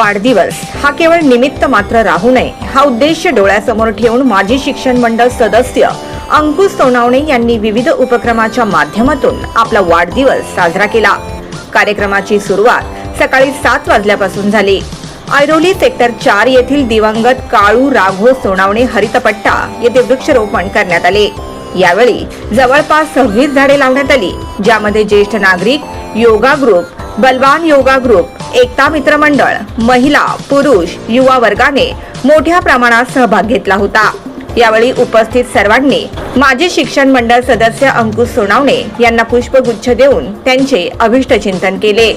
वाढदिवस. हा केवळ निमित्त मात्र राहू नये. हा उद्देश डोळ्यासमोर ठेवून माजी शिक्षण मंडळ सदस्य अंकुश सोनावणे यांनी विविध उपक्रमाच्या माध्यमातून आपला वाढदिवस साजरा केला. कार्यक्रमाची सुरुवात सकाळी सात वाजल्यापासून झाली. ऐरोली सेक्टर चार येथील दिवंगत काळू राघव सोनावणे हरितपट्टा येथे वृक्षरोपण करण्यात आले. यावेळी जवळपास सव्वीस झाडे लावण्यात आली ज्यामध्ये ज्येष्ठ नागरिक योगा ग्रुप बलवान योगा ग्रुप एकता मित्र मंडळ महिला पुरुष युवा वर्गाने मोठ्या प्रमाणात सहभाग घेतला होता. यावेळी उपस्थित सर्वांनी माजी शिक्षण मंडळ सदस्य अंकुश सोनावणे यांना पुष्पगुच्छ देऊन त्यांचे अभिष्ट चिंतन केले.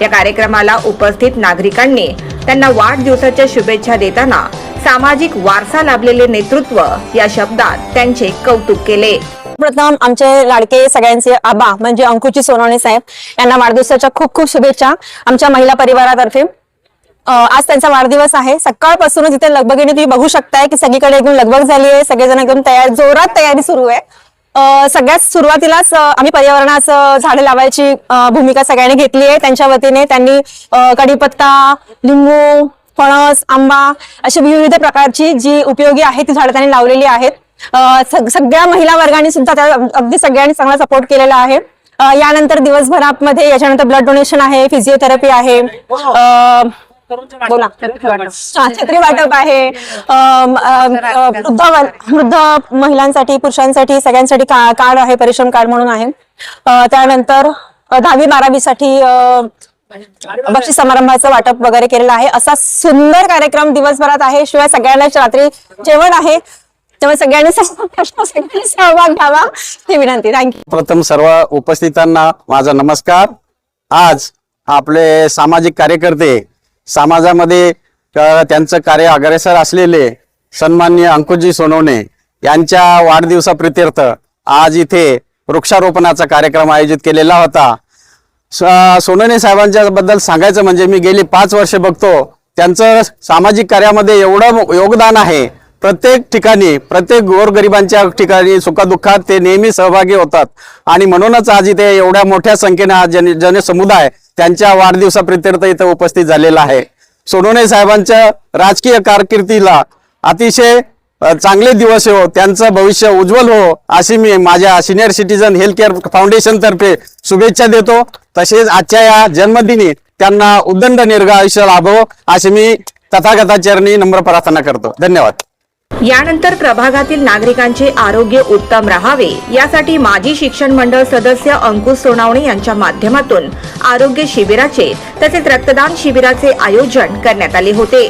या कार्यक्रमाला उपस्थित नागरिकांनी त्यांना वाढदिवसाच्या शुभेच्छा देताना सामाजिक वारसा लाभलेले नेतृत्व या शब्दात त्यांचे कौतुक केले. प्रथम आमचे लाडके सगळ्यांचे आबा म्हणजे अंकुची सोनवणे साहेब यांना वाढदिवसाच्या खूप खूप शुभेच्छा आमच्या महिला परिवारातर्फे. आज त्यांचा वाढदिवस आहे. सकाळपासूनच इथे लगबगीने तुम्ही बघू शकताय की सगळीकडे एकदम लगबग झाली आहे. सगळेजण एकदम तयार जोरात तयारी सुरू आहे. सगळ्यात सुरुवातीलाच आम्ही पर्यावरणास अं, झाडे लावायची भूमिका सगळ्यांनी घेतली आहे. त्यांच्या वतीने त्यांनी कडीपत्ता लिंबू फणस आंबा अशी विविध प्रकारची जी उपयोगी आहे ती झाडं त्यांनी लावलेली आहेत. सगळ्या महिला वर्गाने सुद्धा त्या अगदी सगळ्यांनी चांगला सपोर्ट केलेला आहे. यानंतर दिवसभरामध्ये याच्यानंतर ब्लड डोनेशन आहे फिजिओथेरपी आहे. बोला. छत्री वाटप आहे. वृद्ध वृद्ध महिलांसाठी पुरुषांसाठी सगळ्यांसाठी कार्ड आहे परिश्रम कार्ड म्हणून आहे. त्यानंतर दहावी बारावीसाठी अं, बक्षीस समारंभाचं वाटप वगैरे केलेलं आहे. असा सुंदर कार्यक्रम दिवसभरात आहे. शिवाय सगळ्यांना रात्री जेवण आहे. त्यामुळे सगळ्यांनी सगळ्यांनी सहभाग घ्यावा ही विनंती. थँक्यू प्रथम सर्व उपस्थितांना माझा नमस्कार. आज आपले सामाजिक कार्यकर्ते समाजामध्ये त्यांचं कार्य अग्रेसर असलेले सन्मान्य अंकुशजी सोनवणे यांच्या वाढदिवसाप्रित्यर्थ आज इथे वृक्षारोपणाचा कार्यक्रम आयोजित केलेला होता. सोनवणे साहेबांच्या बद्दल सांगायचं म्हणजे मी गेली पाच वर्ष बघतो. त्यांचं सामाजिक कार्यामध्ये एवढं योगदान आहे. प्रत्येक ठिकाणी प्रत्येक गोरगरिबांच्या ठिकाणी सुखदुःखात ते नेहमी सहभागी होतात. आणि म्हणूनच आज इथे एवढ्या मोठ्या संख्येने आज जन जनसमुदाय त्यांच्या वाढदिवसाप्रित्यर्थ इथे उपस्थित झालेला आहे. सोनोने साहेबांच्या राजकीय कारकिर्दीला अतिशय चांगले दिवस हो त्यांचं भविष्य उज्ज्वल हो अशी मी माझ्या senior citizen health care foundation तर्फे शुभेच्छा देतो. तसेच आजच्या या जन्मदिनी त्यांना उदंड निर्ग आयुष्य लाभो अशी मी तथागताचरणी नम्र प्रार्थना करतो. धन्यवाद. यानंतर प्रभागातील नागरिकांचे आरोग्य उत्तम राहावे. यासाठी माजी शिक्षण मंडळ सदस्य अंकुश सोनावणे यांच्या माध्यमातून आरोग्य शिबिराचे तसेच रक्तदान शिबिराचे आयोजन करण्यात आले होते.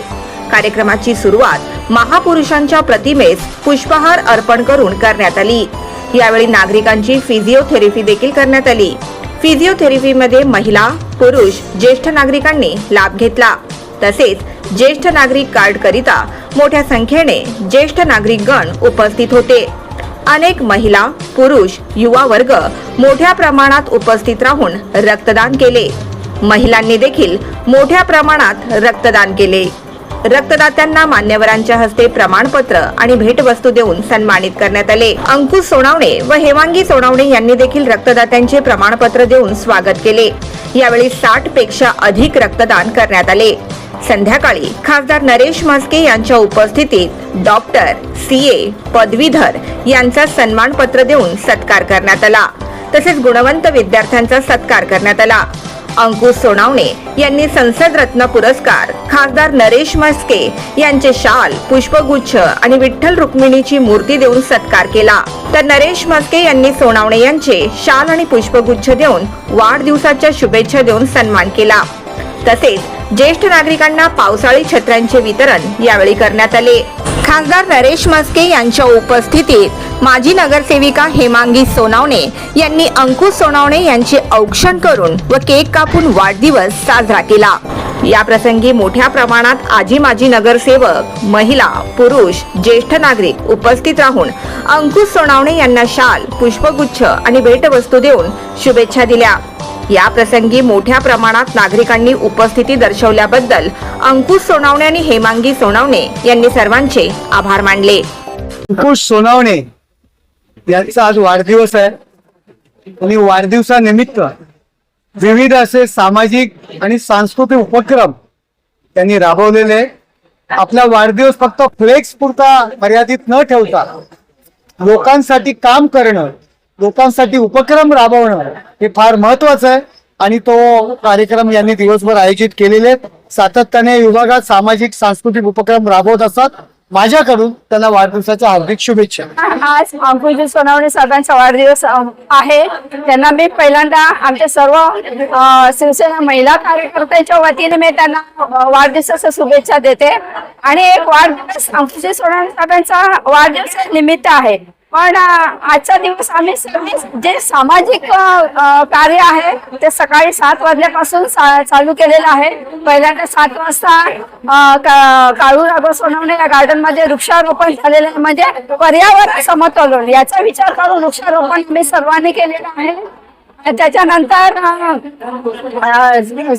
कार्यक्रमाची सुरुवात महापुरुषांच्या प्रतिमेस पुष्पहार अर्पण करून करण्यात आली. यावेळी नागरिकांची फिजिओथेरपी देखील करण्यात आली. फिजिओथेरपीमध्ये महिला पुरुष ज्येष्ठ नागरिकांनी लाभ घेतला. तसेच ज्येष्ठ नागरिक कार्ड करिता मोठ्या संख्येने ज्येष्ठ नागरिक गण उपस्थित होते. अनेक महिला पुरुष युवा वर्ग मोठ्या प्रमाणात उपस्थित राहून रक्तदान केले. महिलांनी देखील मोठ्या प्रमाणात रक्तदान केले. रक्तदात्यांना मान्यवरांच्या हस्ते प्रमाणपत्र आणि भेटवस्तू देऊन सन्मानित करण्यात आले. अंकुश सोनावणे व हेमांगी सोनावणे यांनी देखील रक्तदात्यांचे प्रमाणपत्र देऊन स्वागत केले. यावेळी साठपेक्षा अधिक रक्तदान करण्यात आले. संध्याकाळी खासदार नरेश म्हस्के यांच्या उपस्थितीत डॉक्टर सी ए पदवीधर यांचा सन्मानपत्र देऊन सत्कार करण्यात आला. तसेच गुणवंत विद्यार्थ्यांचा सत्कार करण्यात आला. अंकुश सोनावणे यांनी संसद रत्न पुरस्कार खासदार नरेश म्हस्के यांचे शाल पुष्पगुच्छ आणि विठ्ठल रुक्मिणीची मूर्ती देऊन सत्कार केला. तर नरेश म्हस्के यांनी सोनावणे यांचे शाल आणि पुष्पगुच्छ देऊन वाढदिवसाच्या शुभेच्छा देऊन सन्मान केला. तसेच ज्येष्ठ नागरिकांना पावसाळी छत्र्यांचे वितरण यावेळी करण्यात आले. खासदार नरेश मस्के यांच्या उपस्थितीत माजी नगरसेविका हेमांगी सोनावणे यांनी अंकुश सोनावणे यांचे औक्षण करून व केक कापून वाढदिवस साजरा केला. या प्रसंगी मोठ्या प्रमाणात आजी माजी नगरसेवक महिला पुरुष ज्येष्ठ नागरिक उपस्थित राहून अंकुश सोनावणे यांना शाल पुष्पगुच्छ आणि भेटवस्तू देऊन शुभेच्छा दिल्या. या प्रसंगी मोठ्या प्रमाणात नागरिकांनी उपस्थिती दर्शवल्याबद्दल अंकुश सोनावणे आणि हेमांगी सोनावणे यांनी सर्वांचे आभार मानले. अंकुश सोनावणे यांचा आज वाढदिवस आहे. आणि वाढदिवसानिमित्त विविध असे सामाजिक आणि सांस्कृतिक उपक्रम त्यांनी राबवलेले आपला वाढदिवस फक्त फ्लेक्स पुरता मर्यादित न ठेवता लोकांसाठी काम करणं लोकांसाठी उपक्रम राबवणं हे फार महत्वाचं आहे. आणि तो कार्यक्रम यांनी दिवसभर आयोजित केलेले आहेत. सातत्याने विभागात सामाजिक सांस्कृतिक उपक्रम राबवत असतात. माझ्याकडून त्यांना वाढदिवसाच्या हार्दिक शुभेच्छा. आज अंकुशजी सोनावणे साहेबांचा वाढदिवस आहे. त्यांना मी पहिल्यांदा आमच्या सर्व शिवसेना महिला कार्यकर्त्यांच्या वतीने मी त्यांना वाढदिवसाच्या शुभेच्छा देते. आणि एक वाढदिवस अंकुशजी सोनावणे साहेबांचा वाढदिवस निमित्त आहे. पण आजचा दिवस आम्ही जे सामाजिक कार्य आहे ते सकाळी सात वाजल्यापासून चालू केलेलं आहे. पहिल्यांदा सात वाजता काळू राघव सोनवणे या गार्डनमध्ये वृक्षारोपण झालेलं आहे. म्हणजे पर्यावरण समतोलन याचा विचार करून वृक्षारोपण आम्ही सर्वांनी केलेलं आहे. त्याच्यानंतर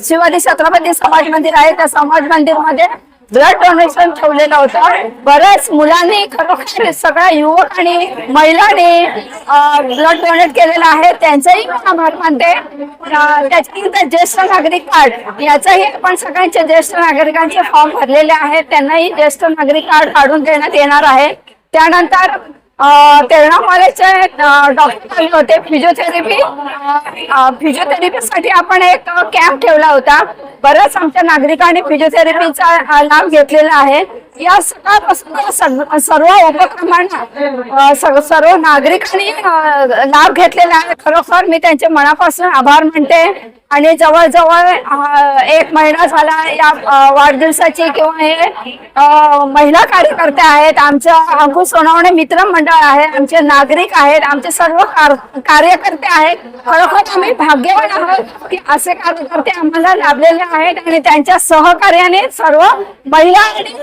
शिवाजी छत्रपती समाज मंदिर आहे. त्या समाज मंदिरमध्ये ब्लड डोनेशन ठेवलेलं होतं. बऱ्याच मुलांनी खरोखर सगळ्या युवक आणि महिलांनी ब्लड डोनेट केलेलं आहे. त्यांचाही मी आभार मानते. त्याच्यानंतर ज्येष्ठ नागरिक कार्ड याचाही आपण सगळ्यांचे ज्येष्ठ नागरिकांचे फॉर्म भरलेले आहेत. त्यांनाही ज्येष्ठ नागरिक कार्ड काढून देण्यात येणार आहे. त्यानंतर तेरणा कॉलेजचे डॉक्टर होते. फिजिओथेरपी फिजिओथेरपीसाठी आपण एक कॅम्प ठेवला होता. बऱ्याच आमच्या नागरिकांनी फिजिओथेरपीचा लाभ घेतलेला आहे. या सकाळपासून सर्व उपक्रमांना सर्व नागरिकांनी लाभ घेतलेला आहे. खरोखर मी त्यांचे मनापासून आभार मानते. आणि जवळजवळ एक महिना झाला या वाढदिवसाची किंवा हे महिला कार्यकर्ते आहेत. आमचं अंकुश सोनावणे मित्र मंडळ आहे. आमचे नागरिक आहेत. आमचे सर्व कार्यकर्ते आहेत. खरोखर आम्ही भाग्यवान आहोत की असे कार्यकर्ते आम्हाला लाभलेले आहेत. आणि त्यांच्या सहकार्याने सर्व महिला आणि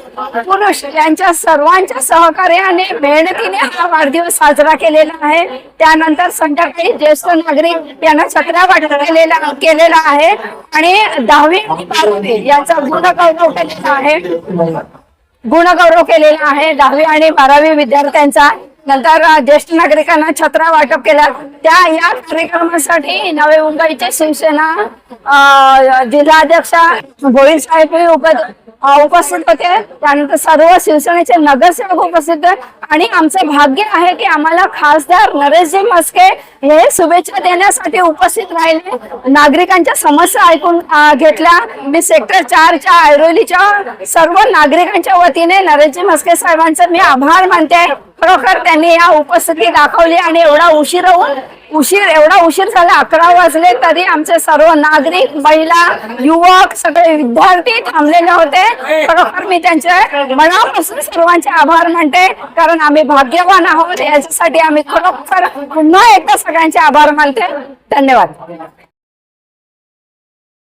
पुरुष यांच्या सर्वांच्या सहकार्याने मेहनतीने हा वाढदिवस साजरा केलेला आहे. त्यानंतर संध्याकाळी ज्येष्ठ नागरिक यांना छत्र्या वाटप केलेला आहे. आणि दहावी आणि बारावी यांचा गुणगौरव केलेला आहे. गुणगौरव केलेला आहे. दहावी आणि बारावी विद्यार्थ्यांचा. नंतर ज्येष्ठ नागरिकांना छत्रा वाटप केला. त्या या कार्यक्रमासाठी नवी मुंबईचे शिवसेना जिल्हाध्यक्ष भोईर साहेब हे उपस्थित होते. त्यानंतर सर्व शिवसेनेचे नगरसेवक उपस्थित होते. आणि आमचं भाग्य आहे की आम्हाला खासदार नरेशजी मस्के हे शुभेच्छा देण्यासाठी उपस्थित राहिले. नागरिकांच्या समस्या ऐकून घेतल्या. मी सेक्टर चारच्या ऐरोलीच्या सर्व नागरिकांच्या वतीने नरेशजी मस्के साहेबांचे मी आभार मानते. खरोखर त्यांनी या उपस्थिती दाखवली आणि एवढा उशीर होऊन उशीर एवढा उशीर झाला अकरा वाजले तरी आमचे सर्व नागरिक महिला युवक सगळे विद्यार्थी थांबलेले होते. खरोखर मी त्यांचे मनापासून सर्वांचे आभार मानते कारण आम्ही भाग्यवान आहोत. याच्यासाठी आम्ही खरोखर पुन्हा एकदा सगळ्यांचे आभार मानते. धन्यवाद.